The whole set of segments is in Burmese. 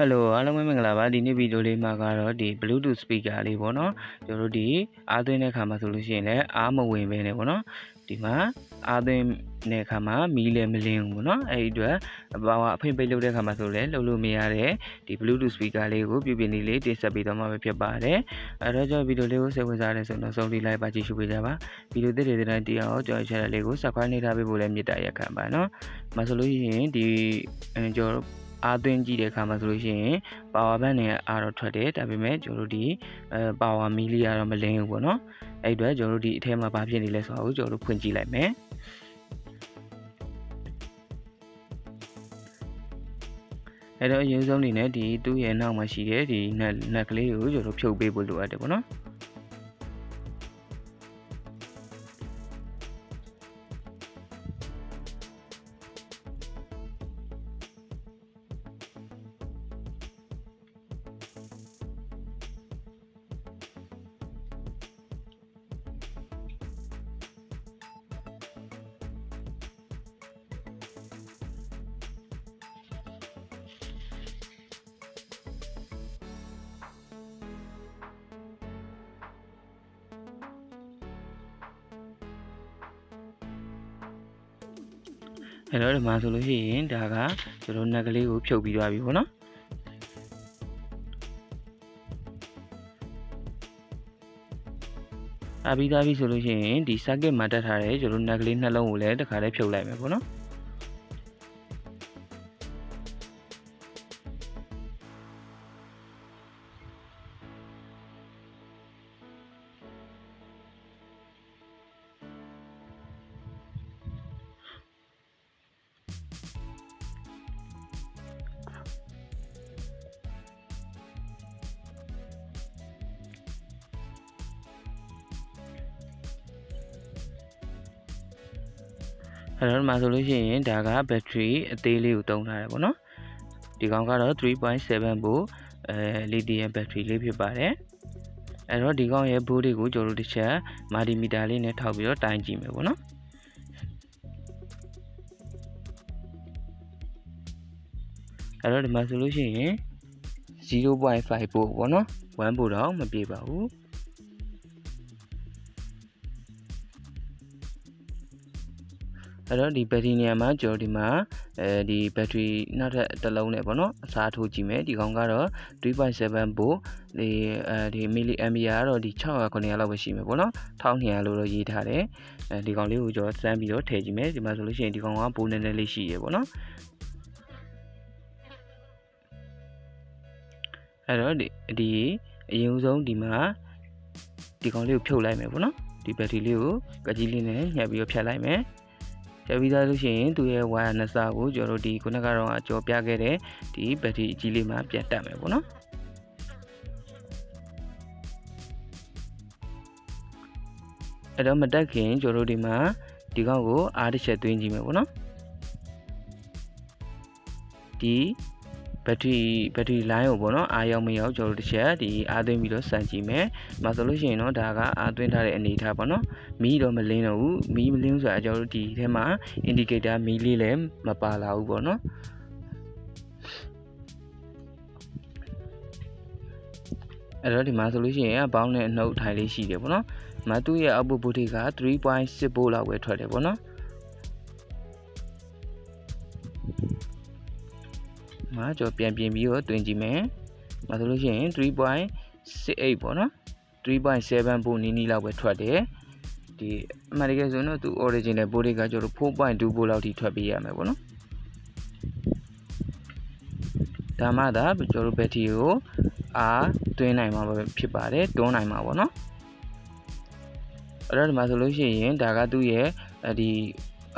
ဟယ်လိုအားလုံးပဲမင်္ဂလာပါဒီနေ့ဗီဒီယိုလေးမှာကတော့ဒီ Bluetooth speaker လေးပေါ့နော်ကျွန်တော်တို့ဒီအားသွင်းတဲ့ခါမှာဆိုလို့ရှိရင်လည်းအားမဝင်ပဲねပေါ့နော်ဒီမှာအားသွင်းတဲ့ခါမှာမီးလည်းမလင်းဘူးပေါ့နော်အဲ့ဒီအတွက်ဘာဝအဖိပိတ်လုပ်တဲ့ခါမှာဆိုလည်းလုပ်လို့မရတဲ့ဒီ Bluetooth speaker လေးကိုပြပြနေလေးတင်ဆက်ပေးတော့မှာပဲဖြစ်ပါတယ်အဲ့တော့ကျွန်တော်ဗီဒီယိုလေးကိုစိတ်ဝင်စားတဲ့ဆိုတော့ဆုံးလေးလိုက်ပါကြည့်ရှုပေးကြပါဗီဒီယိုသစ်တွေတဲ့တိုင်းတရားကိုကြော် channel လေးကို subscribe နေထားပေးဖို့လည်းမြစ်တာရက်ခံပါနော်မဆိုလို့ရှိရင်ဒီအဲကျွန်တော် အားသွင်းကြည့်တဲ့အခါမှာဆိုလို့ရှိရင် power bank နဲ့အားတော့ထွက်တယ်ဒါပေမဲ့ကျွန်တော်တို့ဒီအဲ power မီလီကတော့မလင်းဘူးပေါ့နော်အဲ့အတွက်ကျွန်တော်တို့ဒီအထဲမှာဘာဖြစ်နေလဲဆိုတာကိုကျွန်တော်တို့ဖွင့်ကြည့်လိုက်မယ်အဲ့တော့အရင်ဆုံးအနေနဲ့ဒီသူ့ရဲ့နောက်မှာရှိတဲ့ဒီနက်နက်ကလေးကိုကျွန်တော်တို့ဖြုတ်ပေးဖို့လိုအပ်တယ်ပေါ့နော် အဲ့တော့ဒီမှာဆိုလို့ရှိရင်ဒါကကျွန်တော်နက်ကလေးကိုဖြုတ်ပြီးသွားပြီပေါ့နော်အပြီးသားပြီဆိုလို့ရှိရင်ဒီ circuit မှာတက်ထားတဲ့ကျွန်တော်နက်ကလေးနှလုံးကိုလည်းတစ်ခါလေးဖြုတ်လိုက်မယ်ပေါ့နော် အဲ့တော့ဒီမှာဆိုလို့ရှိရင်ဒါကဘက်ထရီအသေးလေးကိုတုံးထားတယ်ပေါ့နော်ဒီကောင်ကတော့3.7 volt အဲလီသီယမ်ဘက်ထရီလေးဖြစ်ပါတယ်အဲ့တော့ဒီကောင်ရဲ့ဘိုးတွေကိုကျွန်တော်တို့တစ်ချက်မာဒီမီတာလေးနဲ့ထောက်ပြီးတော့တိုင်းကြည့်မယ်ပေါ့နော်အဲ့တော့ဒီမှာဆိုလို့ရှိရင်0.5 volt ပေါ့နော်1 volt တော့မပြေပါဘူး အဲ့တော့ဒီဘက်ထရီနေရာမှာကျွန်တော်ဒီမှာအဲဒီဘက်ထရီနောက်ထပ်တစ်လုံးနဲ့ပေါ့နော်အစားထိုးကြည့်မယ်ဒီကောင်ကတော့3.7 volt ဒီအဲဒီမီလီအမ်ပီယာကတော့ဒီ600 900လောက်ပဲရှိမယ်ပေါ့နော်1200လို့တော့ရေးထားတယ်အဲဒီကောင်လေးကိုကျွန်တော်စမ်းပြီးတော့ထည့်ကြည့်မယ်ဒီမှာဆိုလို့ရှိရင်ဒီကောင်ကပိုးနေနေလေးရှိရပေါ့နော်အဲ့တော့ဒီဒီအရင်ဆုံးဒီမှာဒီကောင်လေးကိုဖြုတ်လိုက်မယ်ပေါ့နော်ဒီဘက်ထရီလေးကိုကကြီးလေးနဲ့ညှပ်ပြီးတော့ဖြတ်လိုက်မယ် ဖြတ်ပြီးသားလို့ရှိရင်သူ့ရဲ့ wire နှစ်စကိုကျွန်တော်တို့ဒီခုနကတော့အကျော်ပြခဲ့တဲ့ဒီဘက်ထရီအကြီးလေးမှာပြန်တက်မယ်ပေါ့နော်အဲ့တော့မတက်ခင်ကျွန်တော်တို့ဒီမှာဒီကောင်ကိုအားတစ်ချက်သွင်းကြည့်မယ်ပေါ့နော်ဒီ ဘက်ထရီဘက်ထရီလိုင်းကိုပေါ့နော်အားရောက်မရောက်ကျွန်တော်တို့တစ်ချက်ဒီအားသွင်းပြီးတော့စမ်းကြည့်မယ်။ဒါဆိုလို့ရှိရင်တော့ဒါကအားသွင်းထားတဲ့အနေအထားပေါ့နော်။မီးတော့မလင်းတော့ဘူး။မီးမလင်းဆိုတာကျွန်တော်တို့ဒီထဲမှာ indicator မီးလေးလည်းမပါလာဘူးပေါ့နော်။အဲ့တော့ဒီမှာဆိုလို့ရှိရင်အပေါင်းနဲ့အနှုတ်ထိုင်လေးရှိတယ်ပေါ့နော်။မသူ့ရဲ့ output voltage က3.6 volt လောက်ပဲထွက်တယ်ပေါ့နော်။ မှာကျွန်တော်ပြန်ပြင်ပြီးတော့တွင်ကြည့်မယ်။ဒါဆိုလို့ရှိရင်3.68ပေါ့နော်3.7ပိုနီးနီးလောက်ပဲထွက်တယ်။ဒီအမှန်တကယ်ဆိုတော့သူ original ဘိုးတွေကကျွန်တော်4.2ဘိုးလောက်ထိထွက်ပေးရမယ်ပေါ့နော်။ဒါမှသာကျွန်တော်ဘက်ထရီကိုအားသွင်းနိုင်မှာဖြစ်ပါတယ်တွန်းနိုင်မှာပေါ့နော်။အဲ့တော့ဒီမှာဆိုလို့ရှိရင်ဒါကသူ့ရဲ့ဒီ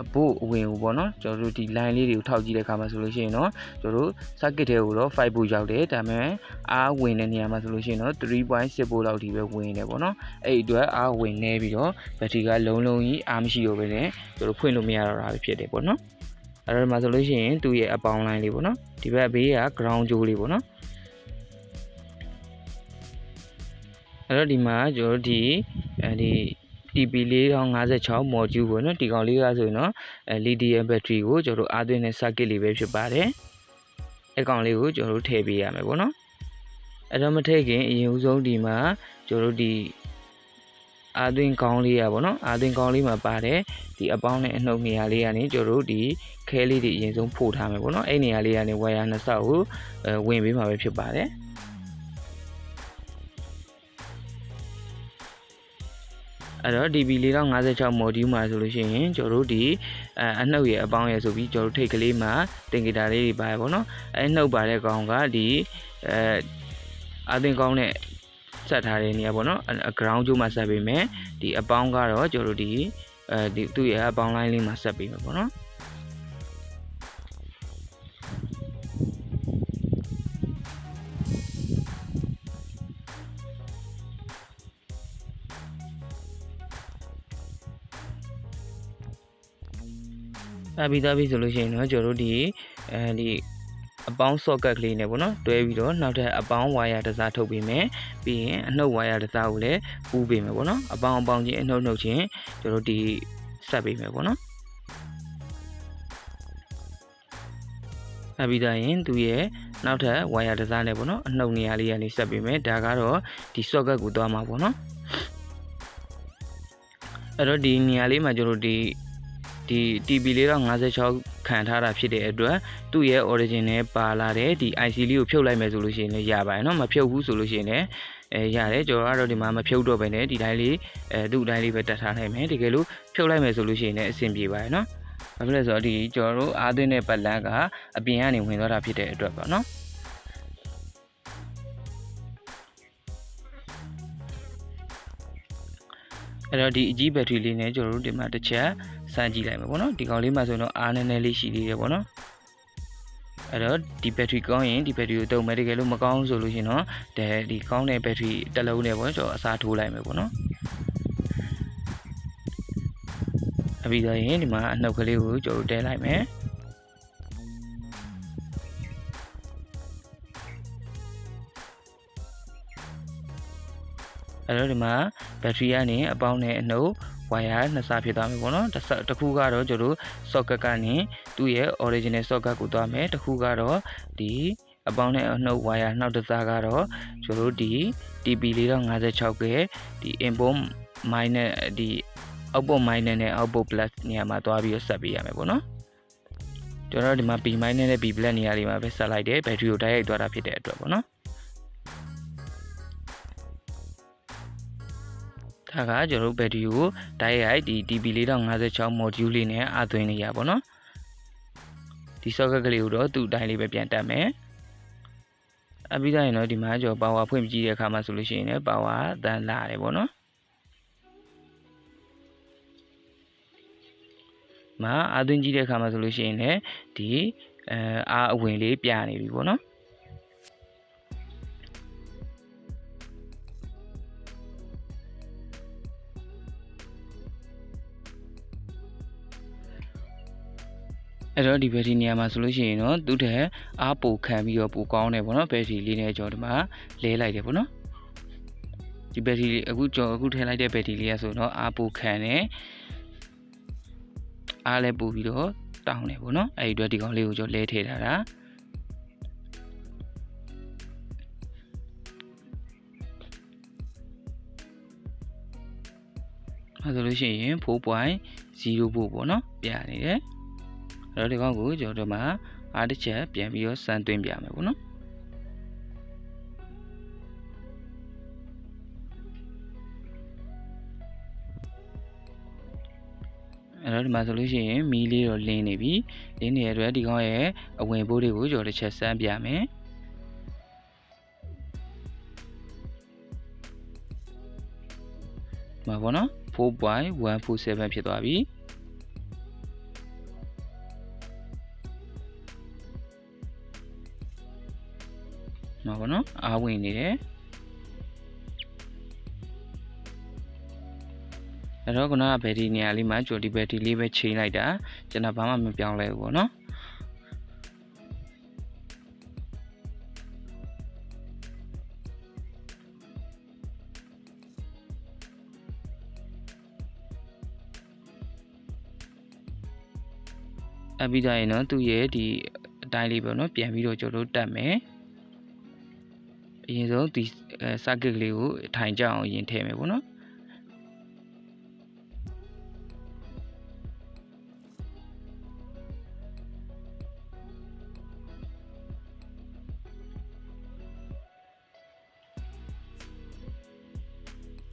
အဖို့အဝင်ကိုပေါ့နော်ကျွန်တော်တို့ဒီ line လေးတွေကိုထောက်ကြည့်တဲ့အခါမှာဆိုလို့ရှိရင်တော့ကျွန်တော်တို့ circuit ထဲကိုတော့5 volt ရောက်တယ်ဒါပေမဲ့အားဝင်တဲ့နေရာမှာဆိုလို့ရှိရင်တော့3.6 volt လောက်ထိပဲဝင်တယ်ပေါ့နော်အဲ့ဒီအတွက်အားဝင်နေပြီးတော့ဘက်ထရီကလုံးလုံးကြီးအားမရှိတော့ဘဲနဲ့ကျွန်တော်ဖွင့်လို့မရတော့တာပဲဖြစ်တယ်ပေါ့နော်အဲ့တော့ဒီမှာဆိုလို့ရှိရင်သူ့ရဲ့အပေါင်း line လေးပေါ့နော်ဒီဘက်ဘေးက ground ကြိုးလေးပေါ့နော်အဲ့တော့ဒီမှာကျွန်တော်တို့ဒီအဲဒီ TP 4056 module ပေါ့နော်ဒီကောင်လေးကဆိုရင်တော့အဲ lithium battery ကိုကျွန်တော်တို့အားသွင်းတဲ့ circuit လေးပဲဖြစ်ပါတယ်အကောင်လေးကိုကျွန်တော်တို့ထည့်ပေးရမယ်ပေါ့နော်အဲ့တော့မထည့်ခင်အရင်ဦးဆုံးဒီမှာကျွန်တော်တို့ဒီအာသွင်းကောင်းလေးရပါတော့အာသွင်းကောင်းလေးမှာပါတယ်ဒီအပေါင်းနဲ့အနှုတ်နေရာလေးကနေကျွန်တော်တို့ဒီခဲလေးတွေအရင်ဆုံးဖို့ထားမယ်ပေါ့နော်အဲ့နေရာလေးကနေဝါယာနှစ်ဆောက်ကိုအဲဝင်ပေးမှာပဲဖြစ်ပါတယ် အဲ့တော့ DB 4056 module မှာဆိုလို့ရှိရင်ကျွန်တော်တို့ဒီအအနှုတ်ရဲ့အပေါင်းရဲ့ဆိုပြီးကျွန်တော်တို့ထိတ်ကလေးမှာတင်ဂီတာလေးတွေပါတယ်ပေါ့နော်အဲနှုတ်ပါတဲ့ကောင်ကဒီအဲအသင်ကောင်းတဲ့ဆက်ထားတဲ့နေရာပေါ့နော်အ ground ကျိုးမှာဆက်ပေးမယ်ဒီအပေါင်းကတော့ကျွန်တော်တို့ဒီအဲဒီသူ့ရဲ့အပေါင်း line လေးမှာဆက်ပေးမယ်ပေါ့နော် အဲပြီးသားပြီဆိုလို့ရှိရင်တော့ကျွန်တော်တို့ဒီအဲဒီအပေါင်း socket ကလေးနဲ့ပေါ့နော်တွဲပြီးတော့နောက်ထပ်အပေါင်း wire တစ်စားထုတ်ပေးမယ်ပြီးရင်အနှုတ် wire တစ်စားကိုလည်းပူးပေးမယ်ပေါ့နော်အပေါင်းအပေါင်းချင်းအနှုတ်နှုတ်ချင်းကျွန်တော်တို့ဒီဆက်ပေးမယ်ပေါ့နော်အပြီးသားရင်သူရဲ့နောက်ထပ် wire တစ်စားနဲ့ပေါ့နော်အနှုတ်နေရာလေးကနေဆက်ပေးမယ်ဒါကတော့ဒီ socket ကိုသွားမှာပေါ့နော်အဲ့တော့ဒီနေရာလေးမှာကျွန်တော်တို့ဒီ ဒီ TB လေးတော့56ခံထားတာဖြစ်တဲ့အတွက်သူ့ရဲ့ origin နဲ့ပါလာတဲ့ဒီ IC လေးကိုဖြုတ်လိုက်မယ်ဆိုလို့ရှိရင်လည်းရပါတယ်เนาะမဖြုတ်ဘူးဆိုလို့ရှိရင်လည်းအဲရတယ်ကျွန်တော်ကတော့ဒီမှာမဖြုတ်တော့ပဲねဒီတိုင်းလေးအဲသူ့အတိုင်းလေးပဲတက်ထားနိုင်မယ်တကယ်လို့ဖြုတ်လိုက်မယ်ဆိုလို့ရှိရင်လည်းအဆင်ပြေပါတယ်เนาะဘာဖြစ်လဲဆိုတော့ဒီကျွန်တော်တို့အားသွင်းတဲ့ပတ်လန်းကအပြင်ကနေဝင်သွားတာဖြစ်တဲ့အတွက်ပေါ့เนาะအဲ့တော့ဒီအကြီးဘက်ထရီလေးနဲ့ကျွန်တော်တို့ဒီမှာတစ်ချက် စမ်းကြည့်လိုက်မယ်ပေါ့နော်ဒီကောင်လေးမှာဆိုတော့အားနည်းနည်းလေးရှိသေးတယ်ပေါ့နော်အဲ့တော့ဒီဘက်ထရီကောင်းရင်ဒီဘက်ထရီကိုတုံမယ်တကယ်လို့မကောင်းဆိုလို့ရှင်တော့ဒီဒီကောင်းတဲ့ဘက်ထရီတစ်လုံးနဲ့ပေါ့ကျွန်တော်အစားထိုးလိုက်မယ်ပေါ့နော်အပြီးတော့ရင်ဒီမှာအနှုတ်ကလေးကိုကျွန်တော်တဲလိုက်မယ်အဲ့တော့ဒီမှာဘက်ထရီကနေအပေါင်းနဲ့အနှုတ် ဝါယာနှစ်စားဖြစ်သွားမယ်ပေါ့နော်တစ်ခုကတော့ကျွန်တော်တို့ socket ကနေသူ့ရဲ့ original socket ကိုသွားမယ်တစ်ခုကတော့ဒီအပေါင်းနဲ့အနှုတ်ဝါယာနောက်တစ်စားကတော့ကျွန်တော်တို့ဒီ TP 456ရဲ့ဒီ input minus ဒီ output minus နဲ့ output plus နေရာမှာသွားပြီးဆက်ပေးရမယ်ပေါ့နော်ကျွန်တော်တို့ဒီမှာ P minus နဲ့ B plus နေရာလေးမှာပဲဆက်လိုက်တယ်ဘက်ထရီကိုတိုက်ရိုက်သွားတာဖြစ်တဲ့အတွက်ပေါ့နော် ဒါကကျွန်တော်တို့ဘက်ထရီကိုတိုက်ရိုက်ဒီ TP 4056 module လေးနဲ့အသွင်းနေရပါတော့ဒီ socket ကလေးကိုတော့သူ့အတိုင်းလေးပဲပြန်တက်မယ်အပြီးသားရင်တော့ဒီမှာကျွန်တော် power ဖွင့်ကြည့်တဲ့အခါမှာဆိုလို့ရှိရင်လည်း power တန်လာတယ်ပေါ့နော်မှာအသွင်းကြည့်တဲ့အခါမှာဆိုလို့ရှိရင်လည်းဒီအဲအားအဝင်လေးပြနေပြီပေါ့နော် အဲ့တော့ဒီဘက်ထရီနေရာမှာဆိုလို့ရှိရင်တော့သူ့ထက်အားပိုခံပြီးတော့ပိုကောင်းတယ်ပေါ့နော်ဘက်ထရီလေးနဲ့ကျွန်တော်ဒီမှာလဲလိုက်တယ်ပေါ့နော်ဒီဘက်ထရီလေးအခုကျွန်တော်အခုထည့်လိုက်တဲ့ဘက်ထရီလေးကဆိုတော့အားပိုခံတယ်အားလည်းပိုပြီးတော့တောင်းတယ်ပေါ့နော်အဲ့ဒီအတွက်ဒီကောင်လေးကိုကျွန်တော်လဲထည့်ထားတာအဲဆိုလို့ရှိရင်4.0ဖို့ပေါ့နော်ပြနေတယ် အဲ့တော့ဒီကောင်ကိုကျွန်တော်တို့မှာအားတစ်ချက်ပြန်ပြီးတော့စမ်းသွင်းပြမယ်ပေါ့နော်အဲ့တော့ဒီမှာဆိုလို့ရှိရင်မီးလေးတော့လင်းနေပြီလင်းနေတဲ့အတွက်ဒီကောင်ရဲ့အဝင်ဘိုးတွေကိုကျွန်တော်တစ်ချက်စမ်းပြမယ်မှာပေါ့နော်4.147ဖြစ်သွားပြီ မှာပေါ့နော်အားဝင်နေတယ်အဲ့တော့ခုနကဘက်ထရီနေရာလေးမှာကြိုဒီဘက်ထရီလေးပဲချိန်လိုက်တာကျွန်တော်ဘာမှမပြောင်းလဲဘူးပေါ့နော်အပြီးကြရင်တော့သူ့ရဲ့ဒီတိုင်းလေးပေါ့နော်ပြန်ပြီးတော့ကျွန်တော်တို့တက်မယ် အရင်ဆုံးဒီအဲ circuit ကလေးကိုထိုင်ကြအောင်ရင်ထည့်မယ်ပေါ့နော်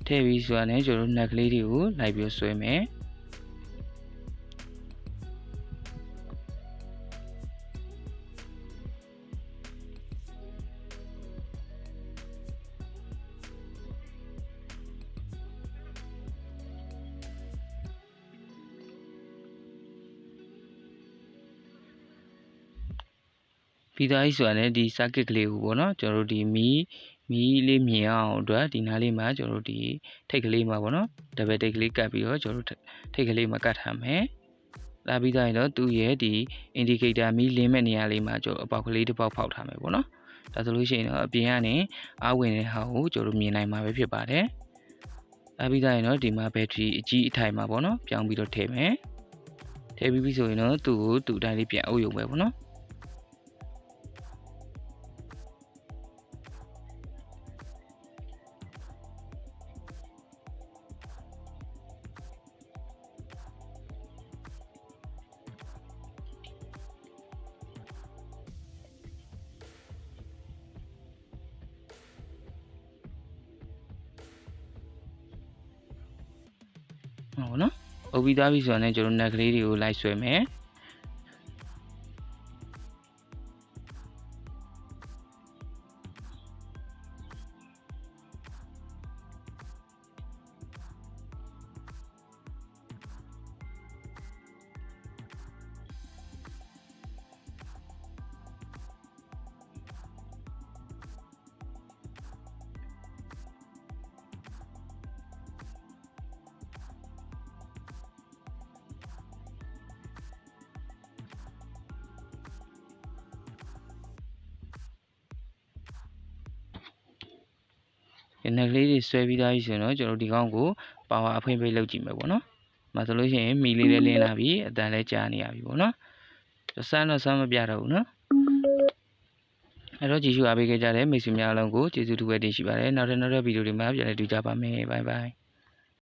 ထည့်ပြီးဆိုတာနဲ့ကျွန်တော်တို့ net ကလေးတွေကိုလိုက်ပြီးဆွဲမယ် ပြီးသားကြီးဆိုတာလည်းဒီ circuit ကလေးကိုပေါ့နော်ကျွန်တော်တို့ဒီမီးမီးလေးမြင်အောင်အတွက်ဒီနားလေးမှာကျွန်တော်တို့ဒီထိတ်ကလေးမှာပေါ့နော် double tick ကလေးကတ်ပြီးတော့ကျွန်တော်တို့ထိတ်ကလေးမှာကတ်ထားမယ်လာပြီးသားရင်တော့သူ့ရဲ့ဒီ indicator မီးလင်းမဲ့နေရာလေးမှာကျွန်တော်အပေါက်ကလေးတစ်ပေါက်ဖောက်ထားမယ်ပေါ့နော်ဒါဆိုလို့ရှိရင်တော့အပြင်ကနေအားဝင်တဲ့ဟာကိုကျွန်တော်တို့မြင်နိုင်မှာပဲဖြစ်ပါတယ်လာပြီးသားရင်တော့ဒီမှာ battery အကြီးအထိုင်မှာပေါ့နော်ပြောင်းပြီးတော့ထည့်မယ်ထည့်ပြီးပြီဆိုရင်တော့သူ့ကိုသူ့အတိုင်းလေးပြန်အုပ်ရုံပဲပေါ့နော် ဟုတ်နော်အုပ်ပြီးသားပြီဆိုတော့လည်းကျွန်တော် net ကလေးတွေကိုလိုက်ဆွဲမယ် ဒီ net ကလေးတွေဆွဲပြီးသားပြီဆိုရင်တော့ကျွန်တော်ဒီကောင်ကို power အဖွင့်ပေးလုပ်ကြည့်မယ်ပေါ့နော်။မဆိုလို့ရှိရင်မီလေးလည်းလင်းလာပြီအတန်လည်းကြာနေရပြီပေါ့နော်။စမ်းတော့စမ်းမပြတော့ဘူးနော်။အဲ့တော့ကြည့်ရှုအားပေးခဲ့ကြတဲ့မိတ်ဆွေများအလုံးကိုကျေးဇူးတူပဲတင်ရှိပါတယ်။နောက်တဲ့နောက်တဲ့ဗီဒီယိုတွေမှာပြန်လည်တွေ့ကြပါမယ်။ Bye bye